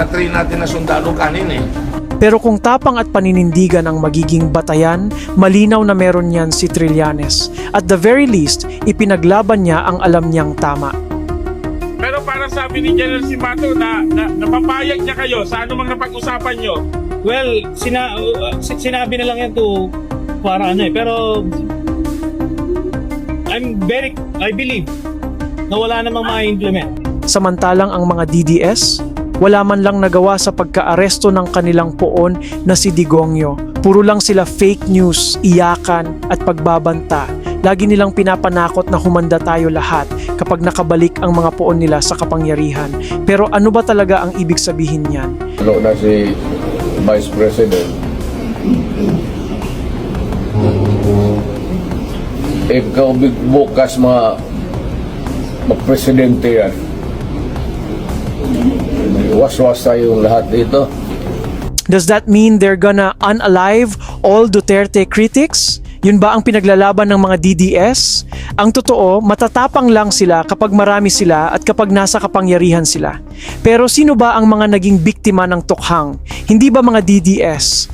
na-train natin na sundalo kanina eh. Pero kung tapang at paninindigan ang magiging batayan, malinaw na meron yan si Trillanes. At the very least, ipinaglaban niya ang alam niyang tama. Pero para sabi ni General Simato na, na napapayag niya kayo sa anumang napag-usapan nyo, Well, sina uh, si- sinabi na lang yan to para ano eh. Pero I'm very, I believe na wala namang ma-implement. Samantalang ang mga DDS, wala man lang nagawa sa pagkaaresto ng kanilang poon na si Digongyo. Puro lang sila fake news, iyakan at pagbabanta. Lagi nilang pinapanakot na humanda tayo lahat kapag nakabalik ang mga poon nila sa kapangyarihan. Pero ano ba talaga ang ibig sabihin niyan? Ano na si Vice President. Big bukas mga magpresidente yan. Was-was tayong lahat dito. Does that mean they're gonna unalive all Duterte critics? Yun ba ang pinaglalaban ng mga DDS? Ang totoo, matatapang lang sila kapag marami sila at kapag nasa kapangyarihan sila. Pero sino ba ang mga naging biktima ng tukhang? Hindi ba mga DDS?